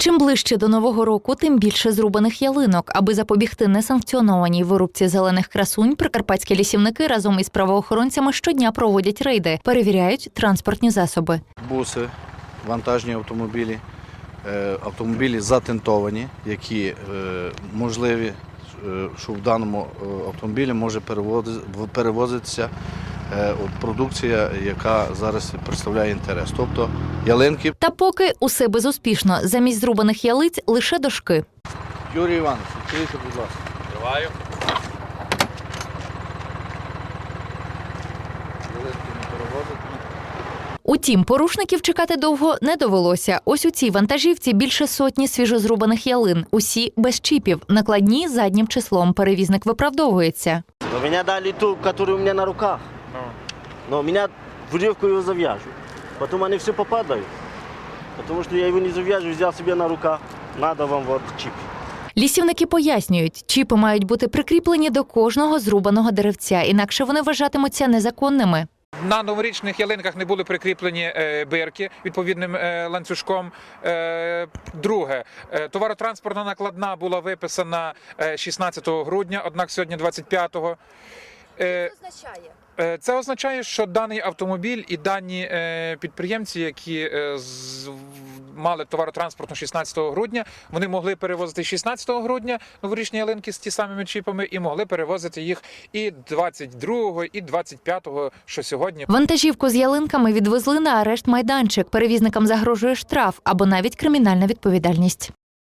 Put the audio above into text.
Чим ближче до нового року, тим більше зрубаних ялинок. Аби запобігти несанкціонованій вирубці зелених красунь, прикарпатські лісівники разом із правоохоронцями щодня проводять рейди, перевіряють транспортні засоби. буси, вантажні автомобілі, е, автомобілі затентовані, які е, можливі, е, що в даному автомобілі може перевози- перевозитися от продукція, яка зараз представляє інтерес. Тобто ялинки. Та поки усе безуспішно, замість зрубаних ялиць лише дошки. Юрій Іванович, відкрийте, будь ласка. Триваю. Ялинки не перевозити. Утім, порушників чекати довго не довелося. Ось у цій вантажівці більше сотні свіжозрубаних ялин, усі без чіпів, накладні заднім числом. Перевізник виправдовується. Но меня дали ту, который у меня на руках. Но меня в веревку его завяжут. Потом они все попадают. Потому что я его не завяжу, взял себе на руках. Надо вам вот чип. Лісівники пояснюють, чіпи мають бути прикріплені до кожного зрубаного деревця, інакше вони вважатимуться незаконними. На новорічних ялинках не були прикріплені е, бирки відповідним е, ланцюжком. Е, Друге, товаротранспортна накладна була виписана е, 16 грудня, однак сьогодні 25-го. Е, Е, Це означає, що даний автомобіль і дані е, підприємці, які е, мали товаротранспортну 16 грудня, вони могли перевозити 16 грудня новорічні ялинки з ті самими чіпами і могли перевозити їх і 22, і 25, що сьогодні. Вантажівку з ялинками відвезли на арешт майданчик. Перевізникам загрожує штраф або навіть кримінальна відповідальність.